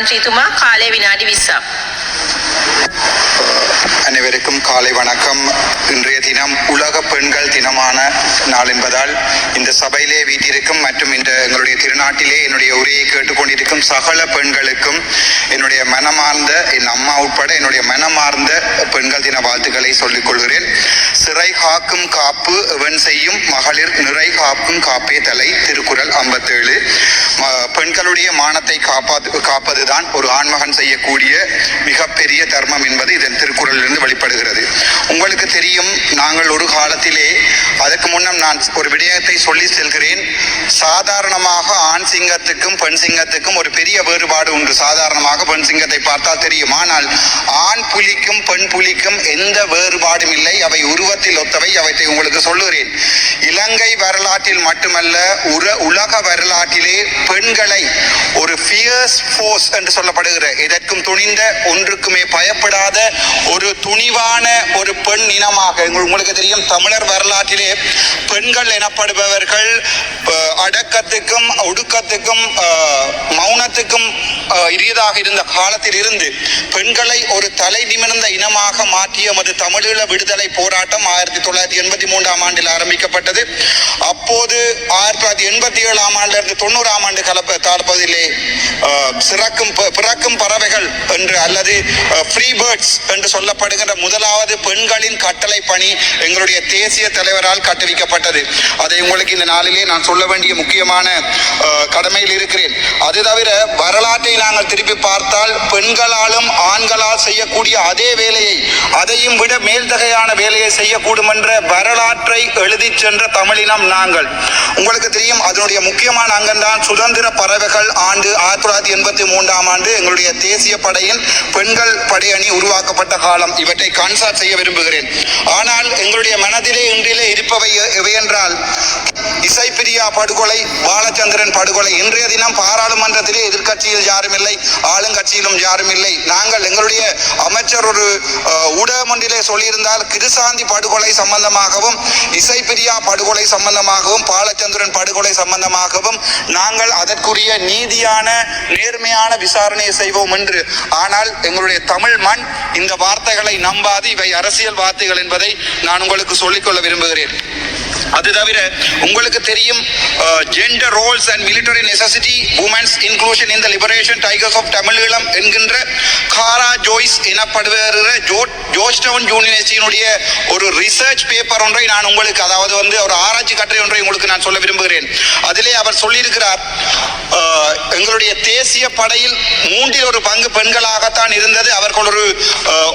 මන්ත්‍රීතුමා කාලය විනාඩි 20ක්. அனைவருக்கும் காலை வணக்கம். இன்றைய தினம் உலக பெண்கள் தினமான நாள் என்பதால் இந்த சபையிலே வீட்டிற்கும் மற்றும் இந்த எங்களுடைய திருநாட்டிலே என்னுடைய உரையை கேட்டுக்கொண்டிருக்கும் சகல பெண்களுக்கும் என்னுடைய மனமார்ந்த என் அம்மா உட்பட என்னுடைய மனமார்ந்த பெண்கள் தின வாழ்த்துக்களை சொல்லிக் கொள்கிறேன். சிறை காக்கும் காப்பு எவன் செய்யும்? மகளிர் நிறை காக்கும் காப்பே தலை திருக்குறள் ஐம்பத்தேழு. பெண்களுடைய மானத்தை காப்பாது காப்பதுதான் ஒரு ஆண்மகன் செய்யக்கூடிய மிகப்பெரிய தர்மம் என்பது இதன் திருக்குறள் வழிபடுகிறது. வெளிப்படுகிறது உங்களுக்கு தெரியும் நாங்கள் ஒரு காலத்திலே அதற்கு முன்னம் நான் ஒரு விடயத்தை சொல்லி செல்கிறேன். சாதாரணமாக ஆண் சிங்கத்துக்கும் பெண் சிங்கத்துக்கும் ஒரு பெரிய வேறுபாடு உண்டு. சாதாரணமாக பெண் சிங்கத்தை பார்த்தால் தெரியும். ஆனால் ஆண் புலிக்கும் பெண் புலிக்கும் எந்த வேறுபாடும் இல்லை. அவை உருவத்தில் ஒத்தவை. அவற்றை உங்களுக்கு சொல்லுகிறேன். இலங்கை வரலாற்றில் மட்டுமல்ல உர உலக வரலாற்றிலே பெண்களை ஒரு ஃபியர்ஸ் ஃபோர்ஸ் என்று சொல்லப்படுகிற எதற்கும் துணிந்த ஒன்றுக்குமே பயப்படாத ஒரு துணிவான ஒரு பெண் இனமாக உங்களுக்கு தெரியும் தமிழர் வரலாற்றிலே பெண்கள் எனப்படுபவர்கள் அடக்கத்துக்கும் ஒடுக்கத்துக்கும் மௌனத்துக்கும் இரியதாக இருந்த காலத்தில் இருந்து பெண்களை ஒரு தலை நிமிர்ந்த இனமாக மாற்றிய மது தமிழீழ விடுதலை போராட்டம் ஆயிரத்தி தொள்ளாயிரத்தி எண்பத்தி மூன்றாம் ஆண்டில் ஆரம்பிக்கப்பட்டது. அப்போது ஆயிரத்தி தொள்ளாயிரத்தி எண்பத்தி ஏழாம் ஆண்டிலிருந்து தொண்ணூறாம் ஆண்டு கலப்ப காலப்பகுதியிலே சிறக்கும் பிறக்கும் பறவைகள் என்று அல்லது ஃப்ரீ பேர்ட்ஸ் என்று சொல்லப்படுகின்ற முதலாவது பெண்களின் கட்டளை பணி எங்களுடைய தேசிய தலைவரால் கட்டுவிக்கப்பட்டது. அதை உங்களுக்கு இந்த நாளிலே நான் சொல்ல வேண்டிய முக்கியமான கடமையில் இருக்கிறேன். அது தவிர வரலாற்றை நாங்கள் திருப்பி பார்த்தால் பெண்களாலும் ஆண்களால் செய்யக்கூடிய அதே வேலையை அதையும் விட மேல்தகையான வேலையை செய்யக்கூடும் என்ற வரலாற்றை எழுதிச் சென்ற தமிழினம் நாங்கள். உங்களுக்கு தெரியும் அதனுடைய முக்கியமான அங்கம்தான் சுதந்திர பறவைகள் ஆண்டு ஆயிரத்தி தொள்ளாயிரத்தி எண்பத்தி மூன்றாம் ஆண்டு எங்களுடைய தேசிய படையின் பெண்கள் படையணி உருவாக்கப்பட்ட காலம். இவற்றை கான்சார்ட் செய்ய விரும்புகிறேன். ஆனால் எங்களுடைய மனதிலே இன்றிலே இருப்பவை என்றால் இசைப்பிரியா படுகொலை பாலச்சந்திரன் படுகொலை இன்றைய தினம் பாராளுமன்றத்திலே எதிர்க்கட்சியில் யாரும் இல்லை ஆளுங்கட்சியிலும் யாரும் இல்லை நாங்கள் எங்களுடைய அமைச்சர் ஒரு ஊடகம் ஒன்றிலே சொல்லியிருந்தால் கிருசாந்தி படுகொலை சம்பந்தமாகவும் இசைப்பிரியா படு படுகொலை சம்பந்தமாகவும் பாலச்சந்திரன் படுகொலை சம்பந்தமாகவும் நாங்கள் அதற்குரிய நீதியான நேர்மையான விசாரணையை செய்வோம் என்று. ஆனால் எங்களுடைய தமிழ் மண் இந்த வார்த்தைகளை நம்பாது. இவை அரசியல் வார்த்தைகள் என்பதை நான் உங்களுக்கு சொல்லிக்கொள்ள விரும்புகிறேன். அது தவிர உங்களுக்கு தெரியும் gender roles and military necessity women's inclusion in the Liberation Tigers of Tamil Eelam என்கின்ற ஜோய்ஸ் எனப்படுகிற ஜோ ஜோர்ஜ் யூனிவர்சிட்டியினுடைய ஒரு ரிசர்ச் பேப்பர் ஒன்றை நான் உங்களுக்கு அதாவது வந்து ஒரு ஆராய்ச்சி கட்டுரை ஒன்றை உங்களுக்கு நான் சொல்ல விரும்புகிறேன். அதிலே அவர் சொல்லியிருக்கிறார் எங்களுடைய தேசிய படையில் மூன்றில் ஒரு பங்கு பெண்களாகத்தான் இருந்தது. அவர்கள் ஒரு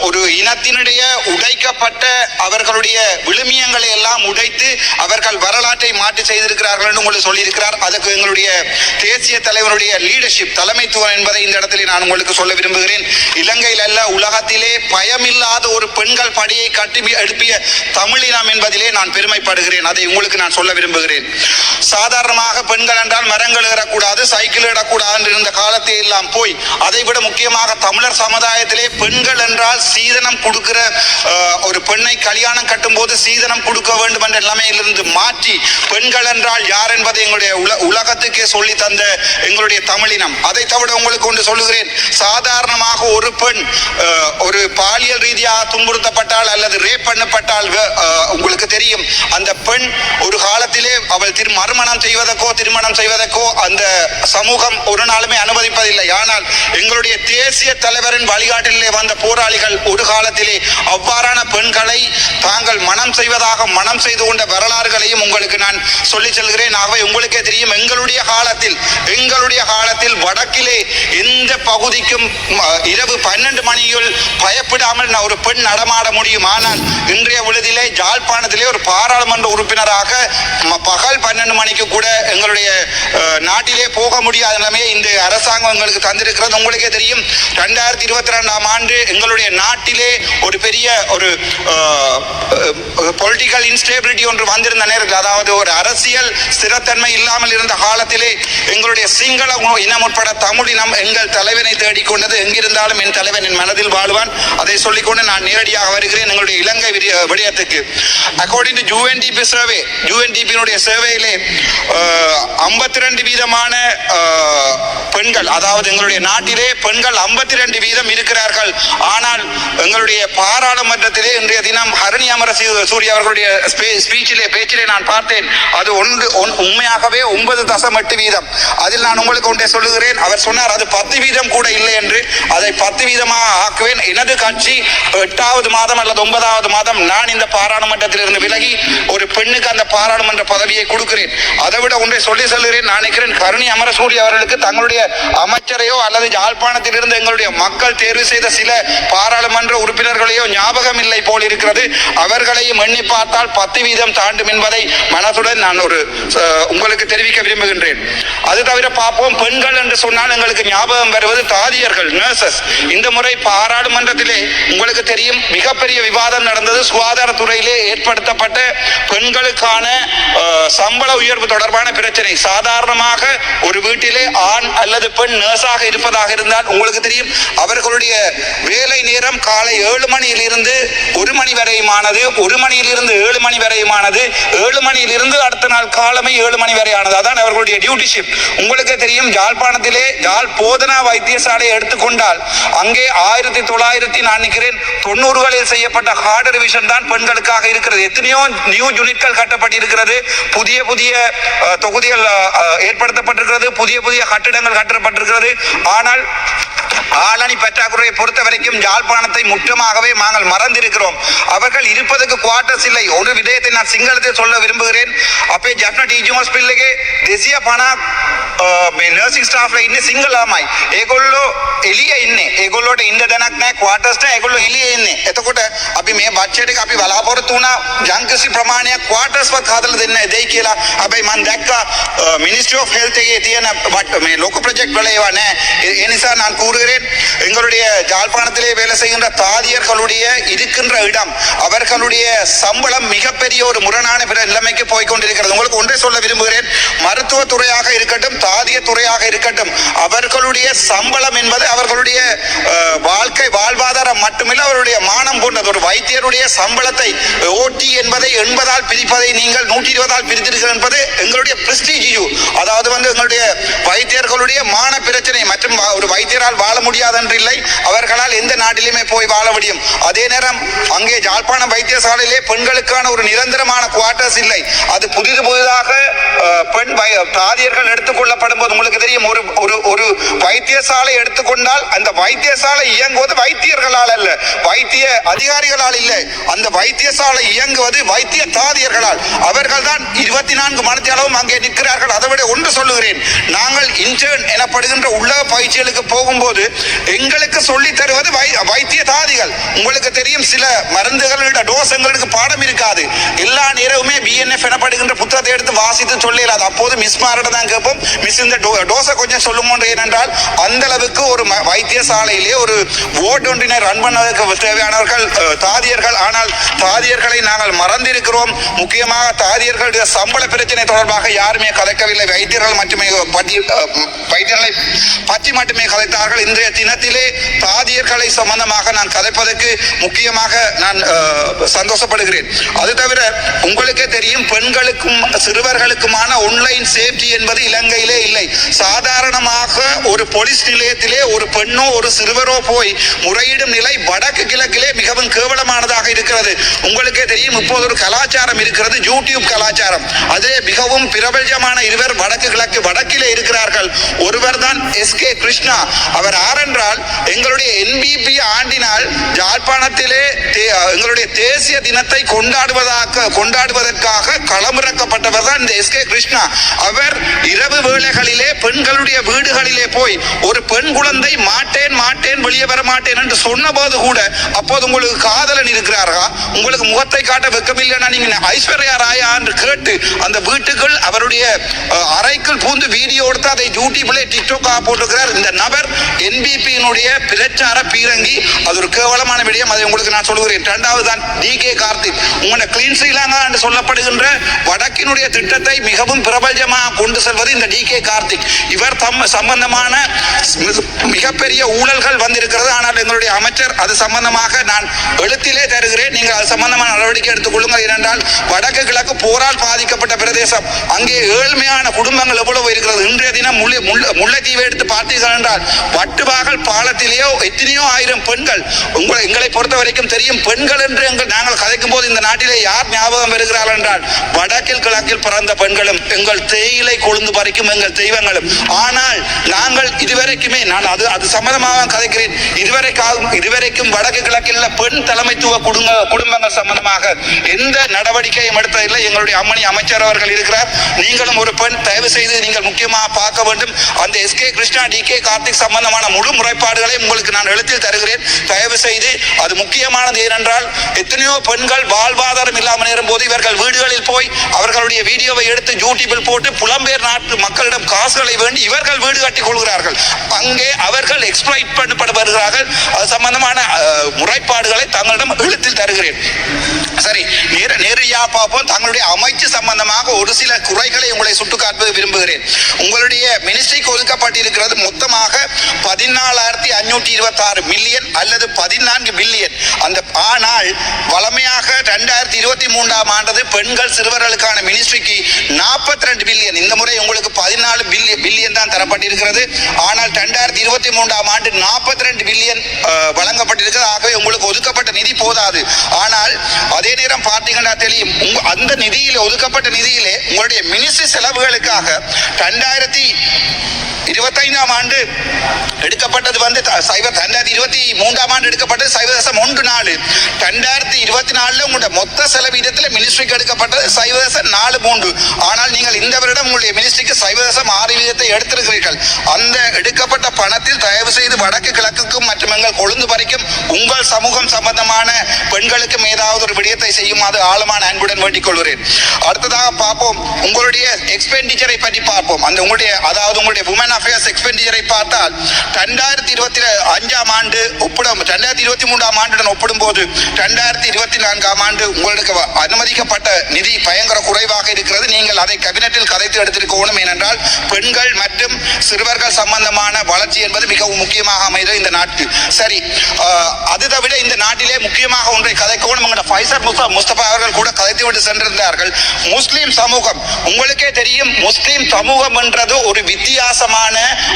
ஒரு இனத்தினுடைய உடைக்கப்பட்ட அவர்களுடைய விழுமியங்களை எல்லாம் உடைத்து அவர்கள் வரலாற்றை மாற்றி செய்திருக்கிறார்கள் என்று உங்களுக்கு சொல்லியிருக்கிறார். அதுக்கு எங்களுடைய தேசிய தலைவருடைய லீடர்ஷிப் தலைமைத்துவம் என்பதை இந்த இடத்திலே நான் உங்களுக்கு சொல்ல விரும்புகிறேன். இலங்கையில் அல்ல உலகத்திலே பயமில்லாத ஒரு பெண்கள் படியை கட்டி எழுப்பிய தமிழினம் என்பதிலே நான் பெருமைப்படுகிறேன். அதை உங்களுக்கு நான் சொல்ல விரும்புகிறேன். சாதாரணமாக பெண்கள் என்றால் மரங்கள் ஏறக்கூடாது சைக்கிள் இடக்கூடாது என்று இருந்த காலத்தை எல்லாம் போய் அதை விட முக்கியமாக தமிழர் சமுதாயத்திலே பெண்கள் என்றால் சீதனம் கொடுக்கிற ஒரு பெண்ணை கல்யாணம் கட்டும்போது சீதனம் கொடுக்க வேண்டும் என்ற நிலைமையிலிருந்து மாற்றி பெண்கள் என்றால் யார் என்பதை எங்களுடைய உல- உலகத்துக்கே சொல்லி தந்த எங்களுடைய தமிழினம். அதை தவிர உங்களுக்கு ஒன்று சொல்லுகிறேன். சாதாரணமாக ஒரு பெண் ஒரு பாலியல் ரீதியாக துன்புறுத்தப்பட்டால் அல்லது ரேப் பண்ணப்பட்டால் உங்களுக்கு தெரியும் அந்த பெண் ஒரு காலத்திலே அவள் திரு மறுமணம் செய்வதற்கோ திருமணம் செய்வதற்கோ அந்த சமூகம் ஒரு நாளுமே அனுமதிப்பதில்லை. ஆனால் எங்களுடைய தேசிய தலைவரின் வழிகாட்டிலே வந்த போராளிகள் ஒரு காலத்திலே அவ்வாறான பெண்களை தாங்கள் மனம் செய்வதாக மனம் செய்து கொண்ட வரலாறுகளையும் உங்களுக்கு நான் சொல்லி செல்கிறேன். ஆகவே உங்களுக்கே தெரியும் எங்களுடைய காலத்தில் எங்களுடைய காலத்தில் வடக்கிலே எந்த பகுதிக்கும் இரவு பன்னெண்டு மணியில் பயப்படாமல் நான் ஒரு பெண் நடமாட முடியும். ஆனால் இன்றைய விழுதிலே ஜாழ்ப்பாணத்திலே ஒரு பாராளுமன்ற உறுப்பினராக பகல் பன்னெண்டு மணிக்கு கூட எங்களுடைய நாட்டிலே போக முடியாத நிலைமையை இந்த அரசாங்கம் எங்களுக்கு தந்திருக்கிறது. உங்களுக்கே தெரியும் ரெண்டாயிரத்தி இருபத்தி ரெண்டாம் ஆண்டு எங்களுடைய நாட்டிலே ஒரு பெரிய ஒரு பொலிட்டிக்கல் இன்ஸ்டேபிலிட்டி ஒன்று வந்திருந்த நேரத்தில் அதாவது ஒரு அரசியல் ஸ்திரத்தன்மை இல்லாமல் இருந்த காலத்திலே எங்களுடைய சிங்கள இனம் உட்பட தமிழ் இனம் எங்கள் தலைவனை தேடிக்கொண்டது எங்கிருந்தாலும் என் தலைவன் என் மனதில் வாழ்வான். அதை சொல்லிக்கொண்டு நான் நேரடியாக வருகிறேன் எங்களுடைய இலங்கை விடயத்துக்கு. அக்கார்டிங் டு ஜூஎன்டிபி சர்வே ஜூஎன்டிபியினுடைய சர்வேயிலே ஐம்பத்தி ரெண்டு வீதமான பெண்கள் அதாவது எங்களுடைய நாட்டிலே பெண்கள் ஐம்பத்தி ரெண்டு வீதம் இருக்கிறார்கள். ஆனால் எங்களுடைய பாராளுமன்றத்திலே இன்றைய தினம் ஹரணி அமர சூரிய அவர்களுடைய ஸ்பீச்சிலே பேச்சிலே நான் பார்த்தேன். அது ஒன்று உண்மையாகவே ஒன்பது தசம் எட்டு வீதம். அதில் நான் உங்களுக்கு ஒன்றை சொல்லுகிறேன். அவர் சொன்னார் அது பத்து வீதம் கூட இல்லை என்று அதை பத்து வீதமாக ஆக்குவேன். எனது கட்சி எட்டாவது மாதம் அல்லது ஒன்பதாவது மாதம் நான் இந்த பாராளுமன்றத்தில் இருந்து விலகி ஒரு பெண்ணுக்கு அந்த பாராளுமன்ற பதவியை கொடுக்கிறேன். அதை விட ஒன்றை சொல்லி செல்கிறேன் நான் நினைக்கிறேன் கருணி அமரசூரி அவர்களுக்கு தங்களுடைய அமைச்சரையோ அல்லது யாழ்ப்பாணத்தில் இருந்து எங்களுடைய மக்கள் தேர்வு செய்த சில பாராளுமன்ற உறுப்பினர்களையோ ஞாபகம் இல்லை போல் இருக்கிறது. அவர்களையும் எண்ணி பார்த்தால் பத்து வீதம் தாண்டும் என்பதை மனதுடன் நான் ஒரு உங்களுக்கு தெரிவிக்க விரும்புகின்றேன். அது தவிர பார்ப்போம். பெண்கள் என்று சொன்னால் எங்களுக்கு ஞாபகம் வருவது தாதியர்கள் நர்சஸ் இந்த முறை பாராளுமன்றத்திலே உங்களுக்கு தெரியும் மிகப்பெரிய விவாதம் நடந்தது. சுகாதாரத்துறையிலே ஏற்படுத்தப்பட்ட பெண்களுக்கான சம்பள உயர்வு தொடர்பான பிரச்சனை. சாதாரணமாக ஒரு வீட்டிலே ஆண் அல்லது பெண் நர்ஸாக இருப்பதாக இருந்தால் உங்களுக்கு தெரியும் அவர்களுடைய வேலை நேரம் காலை ஏழு மணியிலிருந்து ஒரு மணி வரையுமானது ஒரு மணியிலிருந்து ஏழு மணி வரையுமானது ஏழு மணியிலிருந்து அடுத்த நாள் காலமே ஏழு மணி வரையானது. அதான் அவர்களுடைய டியூட்டிஷிப் உங்களுக்கு தெரியும் யாழ்ப்பாணத்திலே யாழ் போதனா வைத்தியசாலையை எடுத்துக்கொண்டால் அங்கே ஆயிரத்தி தொள்ளாயிரத்தி நான் நினைக்கிறேன் தொண்ணூறுகளில் செய்யப்பட்ட ஹார்ட் ரிவிஷன் தான் பெண்களுக்காக இருக்கிறது. எத்தனையோ நியூ யூனிட்கள் கட்டப்பட்டிருக்கிறது. புதிய புதிய தொகுதிகள் ஏற்படுத்தப்பட்டிருக்கிறது. புதிய புதிய கட்டிடங்கள் கட்டப்பட்டிருக்கிறது. ஆனால் ஆளணி பற்றாக்குறையை பொறுத்த வரைக்கும் யாழ்ப்பாணத்தை முற்றமாகவே நாங்கள் மறந்திருக்கிறோம் அவர்கள் இருப்பதற்கு குவார்டர்ஸ் இல்லை ஒரு விடயத்தை நான் சிங்களத்தில் சொல்ல விரும்புகிறேன் අපේ ජප්න ටීචිං හොස්පිටල් එකේ 250 මේ නර්සිං ස්ටාෆ්ලා ඉන්නේ සිංගල් ළමයි. ඒගොල්ලෝ එළිය ඉන්නේ. ඒගොල්ලෝට ඉන්න දැනක් නැහැ ක්වාටර්ස් නැහැ. ඒගොල්ලෝ එළියේ ඉන්නේ. එතකොට අපි මේ බජට් එක අපි බලාපොරොත්තු වුණා යම්කිසි ප්‍රමාණයක් ක්වාටර්ස් වත් හදලා දෙන්න දෙයි කියලා. හැබැයි මම දැක්කා මිනිස්ට්‍රි ஆஃப் ஹெல்த் එකේ තියෙන බට් මේ ලොකු ப்ராஜெக்ட் වල ඒවා නැහැ. ඒ- ඒ නිසා நான் சொல்லுகிறேன் எங்களுடைய ஜாழ்ப்பாணத்திலே வேலை செய்கின்ற தாதியர்களுடைய இருக்கின்ற இடம் அவர்களுடைய சம்பளம் மிகப்பெரிய ஒரு முரணான பிற நிலைமைக்கு போய்கொண்டிருக்கிறது உங்களுக்கு ஒன்றை சொல்ல விரும்புகிறேன். மருத்துவ துறையாக இருக்கட்டும் தாதிய துறையாக இருக்கட்டும் அவர்களுடைய சம்பளம் என்பது அவர்களுடைய வாழ்க்கை வாழ்வாதாரம் மட்டுமில்லை அவருடைய மானம் போன்றது. ஒரு வைத்தியருடைய சம்பளத்தை ஓட்டி என்பதை எண்பதால் பிரிப்பதை நீங்கள் நூற்றி இருபதால் பிரித்திருக்கிறீர்கள் என்பது எங்களுடைய பிரஸ்டீஜ் அதாவது வந்து எங்களுடைய வைத்தியர்களுடைய மான பிரச்சனை மற்றும் ஒரு வைத்தியரால் வாழ முடியாது என்று இல்லை அவர்களால் எந்த நாட்டிலுமே போய் வாழ முடியும். அதே நேரம் அங்கே ஜாழ்ப்பாணம் வைத்தியசாலையிலே பெண்களுக்கான ஒரு நிரந்தரமான குவார்டர்ஸ் இல்லை. அது புதிது புதிதாக பெண் வை- தாதியர்கள் எடுத்துக்கொள்ளப்படும் போது உங்களுக்கு தெரியும் ஒரு ஒரு ஒரு வைத்தியசாலை எடுத்துக்கொண்டால் அந்த வைத்தியசாலை இயங்குவது வைத்தியர்களால் அல்ல. வைத்திய அதிகாரிகளால் இல்லை. அந்த வைத்தியசாலை இயங்குவது வைத்திய தாதியர்களால். அவர்கள் தான் இருபத்தி நான்கு மணி அளவும் அங்கே நிற்கிறார்கள். அதை விட ஒன்று சொல்லுகிறேன். நாங்கள் இன்டர்ன் எனப்படுகின்ற உலக பயிற்சிகளுக்கு போகும்போது எங்களுக்கு சொல்லி தருவது வை- வைத்திய தாதிகள் உங்களுக்கு தெரியும் சில மருந்துகளோட டோஸ் எங்களுக்கு பாடம் இருக்காது. எல்லா நேரமுமே பிஎன்எஃப் எனப்படுகின்ற புத்தகத்தை எடுத்து வாசித்து சொல்லிடாது அப்போது மிஸ் மாரிட தான் கேட்போம். மிஸ் இந்த டோ டோஸை கொஞ்சம் சொல்லுமோன்ற ஏனென்றால் அந்த அளவுக்கு ஒரு வைத்தியசாலையிலே ஒரு வார்டு ஒன்றினை ரன் பண்ணுவதற்கு தேவையானவர்கள் தாதியர்கள். ஆனால் தாதியர்களை நாங்கள் மறந்திருக்கிறோம். முக்கியமாக தாதியர்களுடைய சம்பள பிரச்சனை தொடர்பாக யாருமே கதைக்கவில்லை. வைத்தியர்கள் மட்டுமே பற்றி வைத்தியர்களை பற்றி மட்டுமே கதைத்தார்கள். இன்றைய தினத்திலே பாதியர்களை சம்பந்தமாக நான் கதைப்பதற்கு முக்கியமாக நான் சந்தோஷப்படுகிறேன். அது தவிர உங்களுக்கே தெரியும் பெண்களுக்கும் சிறுவர்களுக்குமான ஆன்லைன் சேஃப்டி என்பது இலங்கையிலே இல்லை. சாதாரணமாக ஒரு போலீஸ் நிலையத்திலே ஒரு பெண்ணோ ஒரு சிறுவரோ போய் முறையிடும் நிலை வடக்கு கிழக்கிலே மிகவும் கேவலமானதாக இருக்கிறது. உங்களுக்கே தெரியும் இப்போது ஒரு கலாச்சாரம் இருக்கிறது யூடியூப் கலாச்சாரம். அதிலே மிகவும் பிரபல்யமான இருவர் வடக்கு கிழக்கு வடக்கிலே இருக்கிறார்கள். ஒருவர் தான் எஸ் கே கிருஷ்ணா. அவர் ஆரென்றால் எங்களுடைய என்பிபி ஆண்டினால் யாழ்ப்பாணத்திலே தே- எங்களுடைய தேசிய தினத்தை கொண்டாடுவதாக கொண்டாடுவதற்காக களமிறக்கப்பட்டவர் தான் இந்த எஸ் கே கிருஷ்ணா. அவர் இரவு வேளைகளிலே பெண்களுடைய வீடுகளிலே போய் ஒரு பெண் குழந்தை மாட்டேன் மாட்டேன் வெளியே வர மாட்டேன் என்று சொன்னபோது கூட அப்போது உங்களுக்கு காதலன் இருக்கிறாரா? உங்களுக்கு முகத்தை காட்ட வெக்கமில்லைன்னா நீங்க ஐஸ்வர்யா ராயா என்று கேட்டு அந்த வீட்டுக்குள் அவருடைய அறைக்குள் பூந்து வீடியோ எடுத்து அதை யூடியூப்ல டிக்டாக் போட்டிருக்கிறார். இந்த நபர் என்பிபியினுடைய பிரச்சார பீரங்கி. அது ஒரு கேவலமான விடயம். அதை உங்களுக்கு நான் சொல்கிறேன் இரண்டாவது தான் டி கே கார்த்திக் உங்களை கிளீன் ஸ்ரீலங்கா என்று சொல்லப்படுகின்ற வடக்கினுடைய திட்டத்தை மிகவும் பிரபல பிரபலமாக கொண்டு செல்வது இந்த டி கே கார்த்திக். இவர் தம் சம்பந்தமான மிகப்பெரிய ஊழல்கள் வந்திருக்கிறது. ஆனால் எங்களுடைய அமைச்சர் அது சம்பந்தமாக நான் எழுத்திலே தருகிறேன். நீங்கள் அது சம்பந்தமான நடவடிக்கை எடுத்துக்கொள்ளுங்கள். ஏனென்றால் வடக்கு கிழக்கு போரால் பாதிக்கப்பட்ட பிரதேசம். அங்கே ஏழ்மையான குடும்பங்கள் எவ்வளவு இருக்கிறது? இன்றைய தினம் முல்லை முல்லை- முல்லைத்தீவை எடுத்து பார்த்தீர்கள் என்றால் வட்டுவாகல் பாலத்திலேயோ எத்தனையோ ஆயிரம் பெண்கள் உங்களை எங்களை பொறுத்த வரைக்கும் தெரியும் பெண்கள் என்று எங்கள் நாங்கள் கதைக்கும் போது இந்த நாட்டிலே யார் ஞாபகம் வருகிறார்கள் என்றால் வடக்கில் கிழக்கில் பிறந்த பெண்களும் எங்கள் தேயிலை கொழுந்து பறிக்கும் எங்கள் தெய்வங்களும். ஆனால் நாங்கள் இதுவரைக்குமே நான் அது அது சம்பந்தமாக கதைக்கிறேன். இதுவரைக்காகும் இதுவரைக்கும் வடக்கு கிழக்கில் பெண் தலைமைத்துவ குடும்ப குடும்பங்கள் சம்பந்தமாக எந்த நடவடிக்கையும் எடுத்ததில்லை. எங்களுடைய அம்மணி அமைச்சர் அவர்கள் இருக்கிறார். நீங்களும் ஒரு பெண் தயவு செய்து நீங்கள் முக்கியமாக பார்க்க வேண்டும். அந்த S K Krishna T K Karthik சம்பந்தமான முழு முறைப்பாடுகளை உங்களுக்கு நான் எழுத்தில் தருகிறேன். தயவு செய்து அது முக்கியமானது ஏனென்றால் எத்தனையோ பெண்கள் வாழ்வாதாரம் இல்லாமல் நேரும் போது இவர்கள் வீடுகளில் போய் அவர்களுடைய வீடியோவை எடுத்து யூடியூபில் போய் போட்டு புலம்பெயர் நாட்டு மக்களிடம் காசுகளை வேண்டி இவர்கள் வீடு கட்டிக் கொள்கிறார்கள். அங்கே அவர்கள் எக்ஸ்பிளைட் பண்ணப்பட வருகிறார்கள் அது சம்பந்தமான முறைப்பாடுகளை தங்களிடம் எழுத்தில் தருகிறேன். சரி நேர நேரடியாக பார்ப்போம். தங்களுடைய அமைச்சு சம்பந்தமாக ஒரு சில குறைகளை உங்களை சுட்டுக்காட்ட விரும்புகிறேன். உங்களுடைய மினிஸ்ட்ரிக்கு ஒதுக்கப்பட்டிருக்கிறது மொத்தமாக பதினாலாயிரத்தி அஞ்சூற்றி இருபத்தி ஆறு மில்லியன் அல்லது பதினான்கு பில்லியன் அந்த ஆனால் வளமையாக ரெண்டாயிரத்தி இருபத்தி மூன்றாம் ஆண்டது பெண்கள் சிறுவர்களுக்கான மினிஸ்ட்ரிக்கு நாற்பத்தி ரெண்டு பில்லியன் இந்த முறை உங்களுக்கு பதினாலு பில்லியன் பில்லியன் தான் தரப்பட்டிருக்கிறது. ஆனால் ரெண்டாயிரத்தி இருபத்தி மூன்றாம் ஆண்டு நாற்பத்தி ரெண்டு பில்லியன் வழங்கப்பட்டிருக்கிறது. ஆகவே உங்களுக்கு ஒதுக்கப்பட்ட நிதி போதாது. ஆனால் அதே நேரம் பார்த்தீங்கன்னா தெரியும் அந்த நிதியிலே ஒதுக்கப்பட்ட நிதியிலே உங்களுடைய மினிஸ்ட்ரி செலவுகளுக்காக ரெண்டாயிரத்தி இருபத்தைந்தாம் ஆண்டு எடுக்கப்பட்டது வந்து சைவ ரெண்டாயிரத்தி இருபத்தி மூன்றாம் ஆண்டு எடுக்கப்பட்டது சைவ தசம் ஒன்று நாலு. ரெண்டாயிரத்தி இருபத்தி நாலுல உங்களோட மொத்த செலவீதத்தில் மினிஸ்ட்ரிக்கு எடுக்கப்பட்டது சைவ தசம் நாலு மூன்று. ஆனால் நீங்கள் இந்த வருடம் உங்களுடைய மினிஸ்ட்ரிக்கு சைவ தசம் ஆறு வீதத்தை எடுத்திருக்கிறீர்கள். அந்த எடுக்கப்பட்ட பணத்தில் தயவு செய்து வடக்கு கிழக்குக்கும் மற்றும் எங்கள் கொழுந்து பறிக்கும் உங்கள் சமூகம் சம்பந்தமான பெண்களுக்கும் ஏதாவது ஒரு விடயத்தை செய்யுமாறு ஆழமான அன்புடன் வேண்டிக் கொள்கிறேன். அடுத்ததாக பார்ப்போம். உங்களுடைய எக்ஸ்பெண்டிச்சரை பற்றி பார்ப்போம். அந்த உங்களுடைய அதாவது உங்களுடைய உமன் அஃபேர்ஸ் எக்ஸ்பெண்டிச்சரை பார்த்தால் ரெண்டாயிரத்தி இருபத்தி அஞ்சாம் ஆண்டு ஒப்பிடும் ரெண்டாயிரத்தி இருபத்தி மூன்றாம் ஆண்டுடன் ஒப்பிடும்போது ரெண்டாயிரத்தி இருபத்தி நான்காம் ஆண்டு உங்களுக்கு அனுமதிக்கப்பட்ட நிதி பயங்கர குறைவாக இருக்கிறது. நீங்கள் அதை கேபினட்டில் கதைத்து எடுத்திருக்கணும் ஏனென்றால் பெண்கள் மற்றும் சிறுவர்கள் சம்பந்தமான வளர்ச்சி என்பது மிகவும் முக்கியமாக அமைகிறது இந்த நாட்டில். சரி அது தவிர இந்த நாட்டிலே முக்கியமாக ஒன்றை கதைக்கணும் எங்களோட ஃபைசர் முஸ்தா முஸ்தபா அவர்கள் கூட கதைத்து விட்டு சென்றிருந்தார்கள். முஸ்லீம் சமூகம் உங்களுக்கே தெரியும் முஸ்லீம் சமூகம் என்றது ஒரு வித்தியாசமான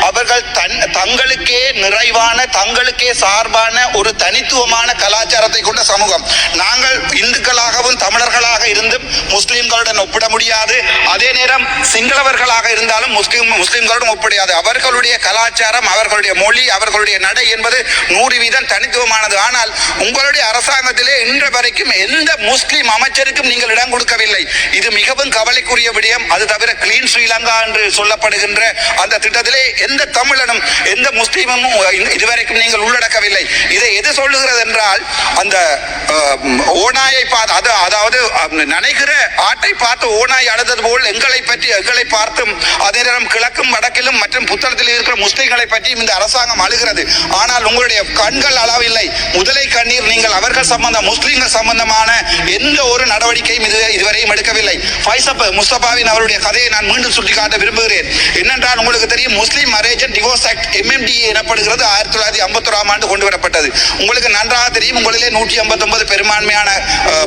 அவர்கள் தன் தங்களுக்கே நிறைவான தங்களுக்கே சார்பான ஒரு தனித்துவமான கலாச்சாரத்தை கொண்ட சமூகம். நாங்கள் இந்துக்களாகவும் தமிழர்களாக இருந்தும் முஸ்லீம்களுடன் ஒப்பிட முடியாது. அதே நேரம் சிங்களவர்களாக இருந்தாலும் முஸ்லீம் முஸ்லிம்களுடன் ஒப்பிடாது அவர்களுடைய கலாச்சாரம் அவர்களுடைய மொழி அவர்களுடைய நடை என்பது நூறு வீதம் தனித்துவமானது. ஆனால் உங்களுடைய அரசாங்கத்திலே இன்று வரைக்கும் எந்த முஸ்லீம் அமைச்சருக்கும் நீங்கள் இடம் கொடுக்கவில்லை. இது மிகவும் கவலைக்குரிய விடயம். அது தவிர கிளீன் ஸ்ரீலங்கா என்று சொல்லப்படுகின்ற அந்த திட்டத்திலே எந்த தமிழனும் எந்த முஸ்லீமும் இதுவரைக்கும் நீங்கள் உள்ளடக்கவில்லை. இதை எது சொல்லுகிறது என்றால் அந்த அஹ், ஓநாயை பார்த்து அதாவது நினைக்கிற ஆட்டை பார்த்து ஓநாய் அழுதது போல் எங்களை பற்றி எங்களை பார்த்தும் அதே நேரம் கிழக்கும் வடக்கிலும் மற்றும் புத்தளத்தில் இருக்கிற முஸ்லிம்களை பற்றியும் இந்த அரசாங்கம் அழுகிறது. ஆனால் உங்களுடைய கண்கள் அளவில்லை. முதலை கண்ணீர் நீங்கள் அவர்கள் சம்பந்தம் முஸ்லிம்கள் சம்பந்தமான எந்த ஒரு நடவடிக்கையும் இது இதுவரையும் எடுக்கவில்லை. ஃபைசப் முஸ்தபாவின் அவருடைய கதையை நான் மீண்டும் சுட்டிக்காட்ட விரும்புகிறேன். என்னென்றால் உங்களுக்கு தெரியும் Muslim marriage and divorce act MMD எனப்படுகிறது. ஆயிரத்தி தொள்ளாயிரத்தி ஐம்பத்தொராம் ஆண்டு கொண்டு வரப்பட்டது. உங்களுக்கு நன்றாக தெரியும் உங்களிலே நூற்றி ஐம்பத்தொன்பது பெரும்பான்மையான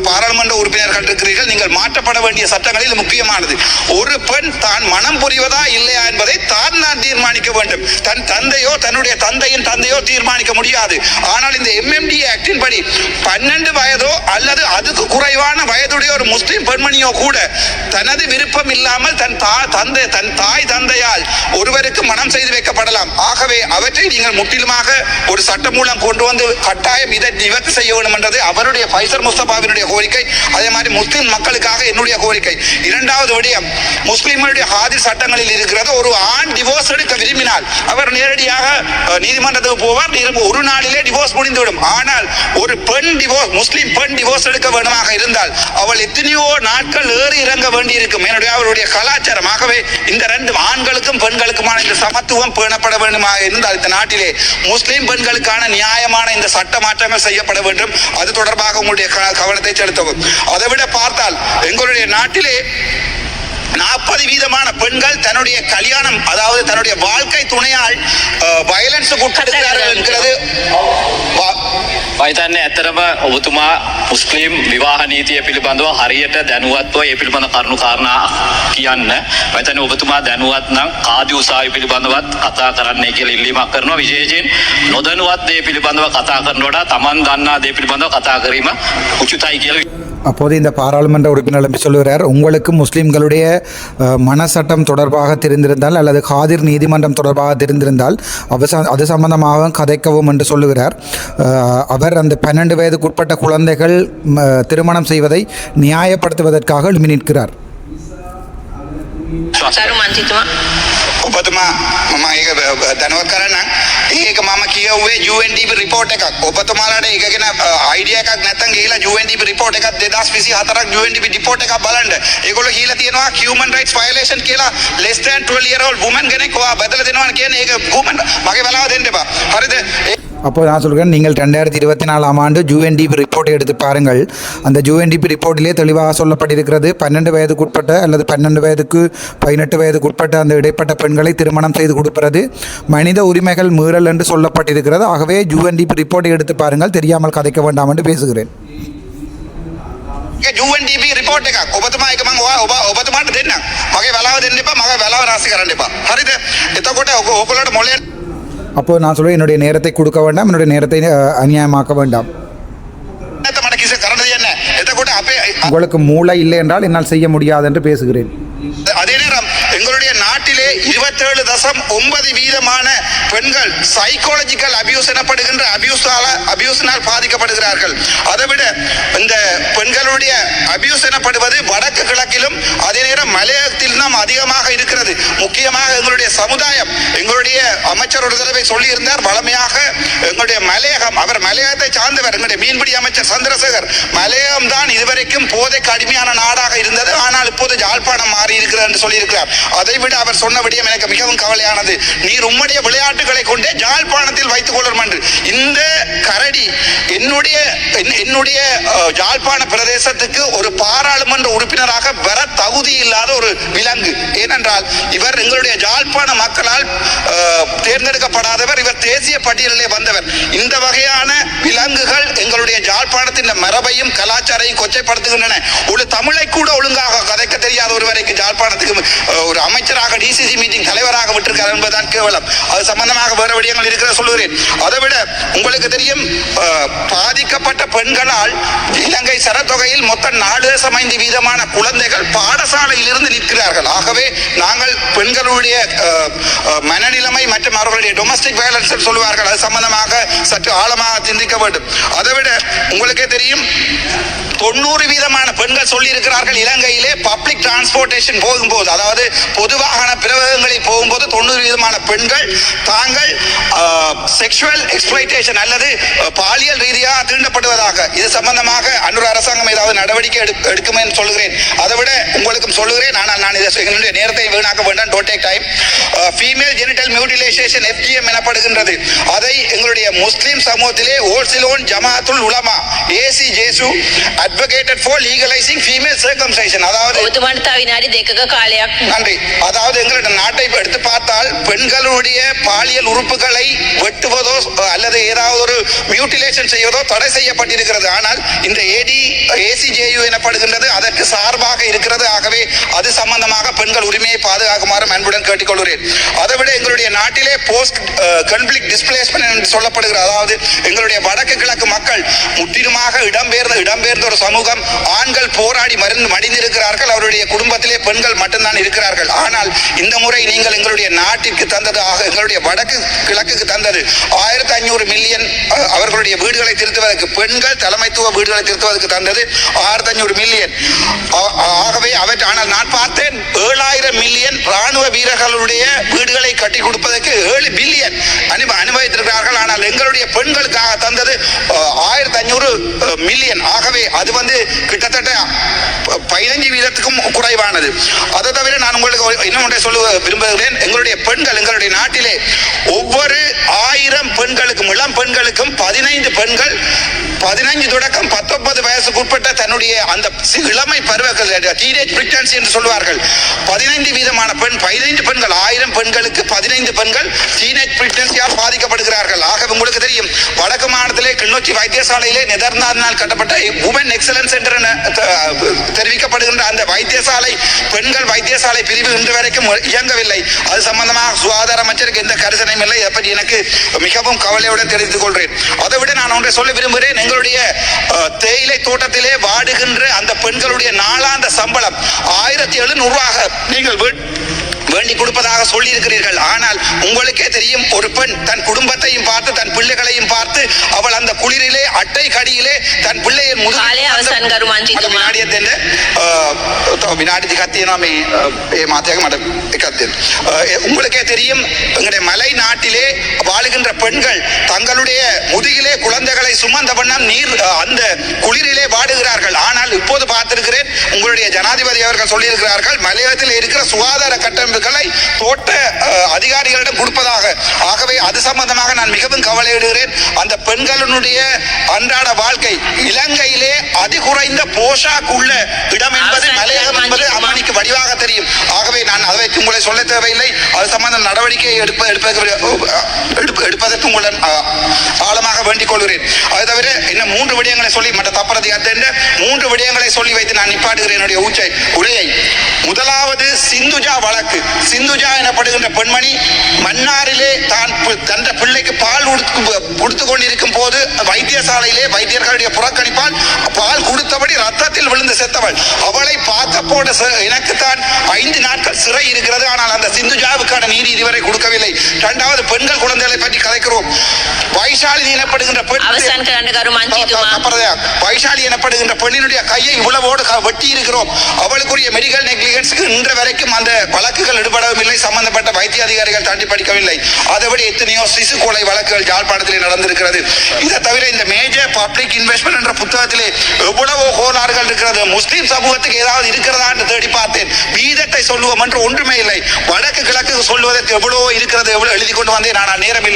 பாராளுமன்ற உறுப்பினர்கள் இருக்கிறீர்கள். நீங்கள் மாற்றப்பட வேண்டிய சட்டங்களில் முக்கியமானது. ஒரு பெண் தான் மனம் புரிவதா இல்லையா என்பதை தான் நான் தீர்மானிக்க வேண்டும். தன் தந்தையோ தன்னுடைய தந்தையின் தந்தையோ தீர்மானிக்க முடியாது. ஆனால் இந்த எம்எம்டி ஆக்டின் படி பன்னெண்டு வயது அல்லது அதுக்கு குறைவான வயதுடைய ஒரு முஸ்லிம் பெண்மணியோ கூட தனது விருப்பம் இல்லாமல் தன் தா தந்தை தன் தாய் தந்தையால் ஒருவருக்கு மனம் செய்து வைக்கப்படலாம். ஆகவே அவற்றை நீங்கள் முற்றிலுமாக ஒரு சட்டம் மூலம் கொண்டு வந்து கட்டாயம் இதை நிவர்த்தி செய்ய வேண்டும் என்றது அவருடைய ஃபைசர் முஸ்தபாவினுடைய கோரிக்கை. அதே மாதிரி முஸ்லிம் மக்களுக்காக என்னுடைய கோரிக்கை. இரண்டாவது விடயம் முஸ்லிம்களுடைய ஹாதிர் சட்டங்களில் இருக்கிறது. ஒரு ஆண் டிவோர்ஸ் எடுக்க விரும்பினால் அவர் நேரடியாக நீதிமன்றத்துக்கு போவார். ஒரு நாளிலே டிவோர்ஸ் முடிந்துவிடும். ஆனால் ஒரு பெண் டிவோர்ஸ் முஸ்லிம் பெண் டிவோர்ஸ் எடுக்க வேண்டுமாக இருந்தால் அவள் எத்தனையோ நாட்கள் ஏறி இறங்க வேண்டியிருக்கும். என்னுடைய அவருடைய கலாச்சாரம் ஆகவே இந்த ரெண்டு ஆண்களுக்கும் பெண்களுக்குமான இந்த சமத்துவம் பேணப்பட வேண்டுமாக இருந்தால் இந்த நாட்டிலே முஸ்லீம் பெண்களுக்கான நியாயமான இந்த சட்ட மாற்றங்கள் செய்யப்பட வேண்டும். அது தொடர்பாக உங்களுடைய க- கவனத்தை செலுத்தவும். அதை விட பார்த்தால் எங்களுடைய நாட்டிலே நாற்பது வீதமான பெண்கள் தன்னுடைய கல்யாணம் அதாவது தன்னுடைய வாழ்க்கை துணையால் வயலன்ஸுக்கு உட்படுகிறார்கள் என்கிறது வா- මහිතන්න ඇතරම ඔබතුමා මුස්ලිම් විවාහ නීතිය පිළිබඳව හරියට දැනුවත්ව ඒ පිළිබඳ කරුණු කාරණා කියන්න මතන ඔබතුමා දැනුවත් නම් කාදි උසාවි පිළිබඳවත් කතා කරන්නේ කියලා ඉල්ලීමක් කරනවා විශේෂයෙන් නොදැනුවත් දේ පිළිබඳව කතා කරනවට තමන් දන්නා දේ පිළිබඳව කතා කිරීම උචිතයි කියලා அப்போது இந்த பாராளுமன்ற உறுப்பினர் எழுப்பி சொல்லுகிறார் உங்களுக்கு முஸ்லீம்களுடைய மனசட்டம் தொடர்பாக தெரிந்திருந்தால் அல்லது காதிர் நீதிமன்றம் தொடர்பாக தெரிந்திருந்தால் அவச அது சம்பந்தமாக கதைக்கவும் என்று சொல்லுகிறார் அவர் அந்த பன்னெண்டு வயதுக்குட்பட்ட குழந்தைகள் திருமணம் செய்வதை நியாயப்படுத்துவதற்காக எழுப்பி நிற்கிறார் ඔබතුමා මම ඒක දැනුවත් කරන්න. ඒක මම කියව්වේ UNDP රිපෝට් එකක්. ඔබතුමාලාට ඒක ගැන අයිඩිය එකක් නැත්තම් ගිහිලා UNDP රිපෝට් එකක් 2024ක් UNDP රිපෝට් එකක් බලන්න. ඒගොල්ලෝ කියලා තියෙනවා human rights violation කියලා less than 12 year old woman කෙනෙක් ඔයා බදලා දෙනවා කියන්නේ. ඒක woman මගේ වෙලාව දෙන්න එපා. හරිද? ඒ- அப்போ நான் சொல்கிறேன் நீங்கள் ரெண்டாயிரத்தி இருபத்தி நாலாம் ஆண்டு யூஎன்டிபி ரிப்போர்ட்டை எடுத்து பாருங்கள் அந்த யூஎன்டிபி ரிப்போர்ட்டிலே தெளிவாக சொல்லப்பட்டிருக்கிறது பன்னெண்டு வயதுக்குட்பட்ட அல்லது பன்னெண்டு வயதுக்கு பதினெட்டு வயதுக்குட்பட்ட அந்த இடைப்பட்ட பெண்களை திருமணம் செய்து கொடுப்பது மனித உரிமைகள் மீறல் என்று சொல்லப்பட்டிருக்கிறது ஆகவே யூஎன்டிபி ரிப்போர்ட்டை எடுத்து பாருங்கள் தெரியாமல் கதைக்க வேண்டாம் என்று பேசுகிறேன் ඒක UNDP රිපෝට් එකක් ඔබතුමා ඒක මම ඔයා ඔබ ඔබතුමාට දෙන්නම් මගේ වෙලාව දෙන්න එපා මගේ වෙලාව රාශි කරන්න එපා හරිද එතකොට ඔක- ඕගොල්ලෝට මොලේ அப்போ நான் சொல்லுவேன் என்னுடைய நேரத்தை கொடுக்க வேண்டாம் என்னுடைய நேரத்தை அநியாயமாக்க வேண்டாம். உங்களுக்கு மூளை இல்லை என்றால் என்னால் செய்ய முடியாது என்று பேசுகிறேன். இருபத்தேழு தசம் ஒன்பது வீதமான பெண்கள் சைக்காலஜிக்கல் அபியூஸ் எனப்படுகின்ற அபியூஸால அபியூஸினால் பாதிக்கப்படுகிறார்கள். அதை விட இந்த பெண்களுடைய அபியூஸ் எனப்படுவது வடக்கு கிழக்கிலும் அதே நேரம் மலையகத்தில் தான் அதிகமாக இருக்கிறது. முக்கியமாக எங்களுடைய சமுதாயம் எங்களுடைய அமைச்சர் ஒரு தடவை சொல்லியிருந்தார் வளமையாக எங்களுடைய மலையகம் அவர் மலையகத்தை சார்ந்தவர் எங்களுடைய மீன்பிடி அமைச்சர் சந்திரசேகர் மலையகம் தான் இதுவரைக்கும் போதைக்கு அடிமையான நாடாக இருந்தது ஆனால் இப்போது யாழ்ப்பாணம் மாறி இருக்கிறார் என்று சொல்லியிருக்கிறார். அதை விட அவர் சொன்ன விடயம் எனக்கு மிகவும் கவலையானது. நீர் உம்முடைய விளையாட்டுகளை கொண்டே ஜாழ்ப்பாணத்தில் வைத்துக் கொள்ளும் என்று இந்த கரடி என்னுடைய என்னுடைய ஜாழ்ப்பாண பிரதேசத்துக்கு ஒரு பாராளுமன்ற உறுப்பினராக வர தகுதி இல்லாத ஒரு விலங்கு. ஏனென்றால் இவர் எங்களுடைய ஜாழ்ப்பாண மக்களால் தேர்ந்தெடுக்கப்படாதவர் இவர் தேசிய பட்டியலிலே வந்தவர். இந்த வகையான விலங்குகள் எங்களுடைய ஜாழ்ப்பாணத்தின் மரபையும் கலாச்சாரையும் கொச்சைப்படுத்துகின்றன. ஒரு தமிழை கூட ஒழுங்காக கதைக்க தெரியாத ஒருவரைக்கு ஜாழ்ப்பாணத்துக்கு ஒரு அமைச்சராக டிசிசி மீட்டிங் தலைவராக விட்டிருக்கார் என்பதுதான் கேவலம். அது சம்பந்தமாக வேறு விடயங்கள் இருக்கிற சொல்லுகிறேன். அதை விட உங்களுக்கு தெரியும் பாதிக்கப்பட்ட பெண்களால் இலங்கை சரத்தொகையில் மொத்தம் நாலு தசம் ஐந்து வீதமான குழந்தைகள் பாடசாலையில் இருந்து நிற்கிறார்கள். ஆகவே நாங்கள் பெண்களுடைய மனநிலைமை மற்றும் அவர்களுடைய டொமஸ்டிக் வயலன்ஸ் சொல்லுவார்கள். அது சம்பந்தமாக சற்று ஆழமாக சிந்திக்க வேண்டும். அதை விட உங்களுக்கே தெரியும் தொண்ணூறு வீதமான பெண்கள் சொல்லி இருக்கிறார்கள் இலங்கையிலே பப்ளிக் டிரான்ஸ்போர்ட்டேஷன் போகும்போது. அதாவது பொது வாகன அலுவலகங்களில் போகும்போது தொண்ணூறு விதமான பெண்கள் தாங்கள் செக்ஷுவல் எக்ஸ்பிளைட்டேஷன் அல்லது பாலியல் ரீதியாக தீண்டப்படுவதாக இது சம்பந்தமாக அன்னூர் அரசாங்கம் ஏதாவது நடவடிக்கை எடுக்கும் என்று சொல்கிறேன் அதை விட உங்களுக்கும் சொல்லுகிறேன். ஆனால் நான் இதை என்னுடைய நேரத்தை வீணாக்க வேண்டும். டோட் take time female genital mutilation FGM எனப்படுகின்றது. அதை எங்களுடைய முஸ்லீம் சமூகத்திலே all Ceylon Jamiyyathul Ulama AC JU advocated for legalising female circumcision அதாவது நன்றி. அதாவது எங்களுடைய நாட்டை எடுத்து பார்த்தால் பெண்களுடைய பாலியல் உறுப்புகளை வெட்டுவதோ அல்லது ஏதாவது ஒரு மியூட்டிலேஷன் செய்வதோ தடை செய்யப்பட்டிருக்கிறது. ஆனால் இந்த ஏடி ஏசிஜேயு எனப்படுகின்றது அதற்கு சார்பாக இருக்கிறது. ஆகவே அது சம்பந்தமாக பெண்கள் உரிமையை பாதுகாக்குமாறு அன்புடன் கேட்டுக்கொள்கிறேன். அதை விட எங்களுடைய நாட்டிலே போஸ்ட் கன்ஃபிளிக் டிஸ்பிளேஸ்மெண்ட் என்று சொல்லப்படுகிறது அதாவது எங்களுடைய வடக்கு கிழக்கு மக்கள் முற்றிலுமாக இடம்பெயர்ந்த இடம்பெயர்ந்த ஒரு சமூகம் ஆண்கள் போராடி மருந்து மடிந்திருக்கிறார்கள். அவருடைய குடும்பத்திலே பெண்கள் மட்டும்தான் இருக்கிறார்கள். ஆனால் இந்த முறை நீங்கள் எங்களுடைய நாட்டிற்கு தந்தது ஆக எங்களுடைய வடக்கு கிழக்குக்கு தந்தது. ஆயிரத்தி ஐநூறு மில்லியன் அவர்களுடைய வீடுகளை திருத்துவதற்கு பெண்கள் தலைமைத்துவ வீடுகளை திருத்துவதற்கு தந்தது ஆயிரத்தி ஐநூறு மில்லியன் ஆகவே அவற்றை ஆனால் நான் பார்த்தேன் ஏழாயிரம் மில்லியன் ராணுவ வீரர்களுடைய வீடுகளை கட்டி கொடுப்பதற்கு ஏழு பில்லியன் அனுப அனுபவித்திருக்கிறார்கள். ஆனால் எங்களுடைய பெண்களுக்காக தந்தது ஆயிரத்தி ஐநூறு மில்லியன் ஆகவே அது வந்து கிட்டத்தட்ட ப- பதினஞ்சு வீதத்துக்கும் குறைவானது. அதை தவிர நான் உங்களுக்கு இன்னும் ஒன்றை சொல்லுவேன் விரும்புகிறேன். எங்களுடைய பெண்கள் எங்களுடைய நாட்டிலே ஒவ்வொரு ஆயிரம் பெண்களுக்கும் இளம் பெண்களுக்கும் பதினைந்து பெண்கள் பதினைஞ்சு தொடக்கம் பத்தொன்பது வயசுக்கு உட்பட்ட தன்னுடைய அந்த இளமை பருவங்கள் டீனேஜ் பிரிக்னன்சி என்று சொல்வார்கள். பதினைந்து வீதமான பெண் பதினைந்து பெண்கள் ஆயிரம் பெண்களுக்கு பதினைந்து பெண்கள் டீனேஜ் பிரிக்னன்சியால் பாதிக்கப்படுகிறார்கள். ஆக உங்களுக்கு தெரியும் வடக்கு மாநிலத்திலே கிளிநொச்சி வைத்தியசாலையிலே நெதர்லாந்தினால் கட்டப்பட்ட உமன் எக்ஸலன்ஸ் சென்டர் என தெரிவிக்கப்படுகின்ற அந்த வைத்தியசாலை பெண்கள் வைத்தியசாலை பிரிவு இன்று வரைக்கும் இயங்கவில்லை. அது சம்பந்தமாக சுகாதார அமைச்சருக்கு எந்த கரிசனையும் இல்லை. எப்படி பற்றி எனக்கு மிகவும் கவலையுடன் தெரிவித்துக் கொள்கிறேன். அதை விட நான் ஒன்றை சொல்ல விரும்புகிறேன். எங்களுடைய தேயிலை தோட்டத்திலே வாடுகின்ற அந்த பெண்களுடைய நாளாந்த சம்பளம் ஆயிரத்தி எழுநூறுவாக நீங்கள் வேண்டி கொடுப்பதாக சொல்லியிருக்கிறீர்கள். ஆனால் உங்களுக்கே தெரியும் ஒரு பெண் தன் குடும்பத்தையும் பார்த்து தன் பிள்ளைகளையும் பார்த்து அவள் அந்த குளிரிலே அட்டை கடியிலே தன் பிள்ளையை வினாடி கத்தியனாமே மாத்தியாக மாட்டேன் உங்களுக்கே தெரியும் எங்களுடைய மலை நாட்டிலே வாழுகின்ற பெண்கள் தங்களுடைய முதுகிலே குழந்தைகளை சுமந்த வண்ணம் நீர் அந்த குளிரிலே வாடுகிறார்கள். ஆனால் இப்போது பார்த்திருக்கிறேன் உங்களுடைய ஜனாதிபதி அவர்கள் சொல்லியிருக்கிறார்கள் மலையகத்தில் இருக்கிற சுகாதார கட்டமைப்புகளை தோட்ட அதிகாரிகளிடம் கொடுப்பதாக. ஆகவே அது சம்பந்தமாக நான் மிகவும் கவலையிடுகிறேன். அந்த பெண்களுடைய அன்றாட வாழ்க்கை இலங்கையிலே அதிகுறைந்த போஷாக் உள்ள இடம் என்பது மலையகம் என்பது? அம்மனிக்கு வடிவாக தெரியும். ஆகவே நான் அதை உங்களை சொல்ல தேவையில்லை. அது சம்பந்த நடவடிக்கை எடுப்ப எடுப்பதற்கு எடுப்ப- எடுப்பதற்கு உங்களுடன் ஆழமாக வேண்டிக் கொள்கிறேன். அது தவிர இன்னும் மூன்று விடயங்களை சொல்லி மற்ற தப்பரதி அத்தென்ற மூன்று விடயங்களை சொல்லி வைத்து நான் நிப்பாட்டுகிறேன் என்னுடைய ஊச்சை உரையை முதலாவது சிந்துஜா வழக்கு. சிந்துஜா எனப்படுகின்ற பெண்மணி மன்னாரிலே தான் தந்த பிள்ளைக்கு பால் கொடுத்து கொண்டிருக்கும் போது வைத்தியசாலையிலே வைத்தியர்களுடைய புறக்கணிப்பால் பால் கொடுத்தபடி ரத்தத்தில் விழுந்து செத்தவள். அவளை பார்த்த போட எனக்குத்தான் ஐந்து நாட்கள் சிறை இருக்கிறது. ஆனால் அந்த சிந்துஜாவுக்கான நீதி இதுவரை கொடுக்கவில்லை. இரண்டாவது பெண்கள் குழந்தைகளை பற்றி கதைக்கிறோம். வைசாலி எனப்படுகின்ற எனப்படுகின்ற பெண்ணினுடைய கையை இவ்வளவோடு இருக்கிறோம் அவளுக்குரிய மெடிக்கல் அந்த வழக்குகள் ஈடுபடவும் சம்பந்தப்பட்ட வைத்திய அதிகாரிகள் தாண்டி படிக்கவில்லை. அதைவிட எத்தனையோ சிசு கொலை வழக்குகள் யாழ்ப்பாணத்தில் நடந்திருக்கிறது. இதை என்ற புத்தகத்திலே எவ்வளவோ கோளாறுகள் இருக்கிறது. முஸ்லீம் சமூகத்துக்கு ஏதாவது இருக்கிறதா என்று தேடி பார்த்தேன். வீதத்தை சொல்லுவோம் என்று ஒன்றுமே இல்லை. வடக்கு கிழக்கு சொல்லுவதற்கு எவ்வளவோ இருக்கிறது. எவ்வளவு எழுதி கொண்டு வந்தேன். ஆனால் நேரம்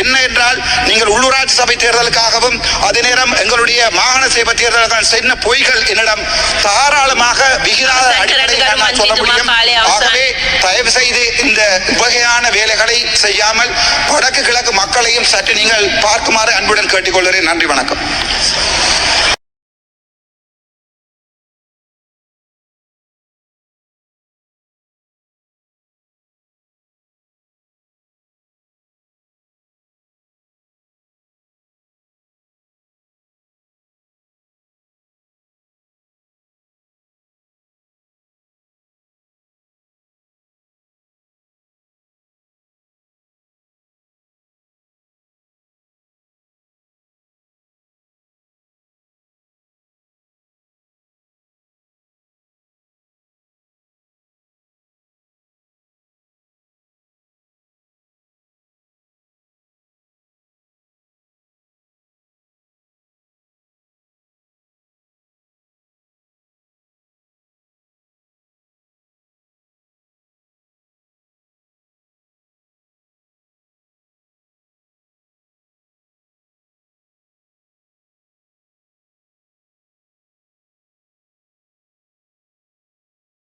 என்ன என்றால் நீங்கள் உள்ளூராட்சி சபை தேர்தலுக்காகவும் அதே நேரம் எங்களுடைய மாகாண சபை தேர்தலுக்கான சின்ன பொய்கள் என்னிடம் தாராளமாக விகிதாத அடிப்படையில் நான் சொல்ல முடியும். ஆகவே தயவு செய்து இந்த வகையான வேலைகளை செய்யாமல் வடக்கு கிழக்கு மக்களையும் சற்று நீங்கள் பார்க்குமாறு அன்புடன் கேட்டுக்கொள்கிறேன். நன்றி வணக்கம்.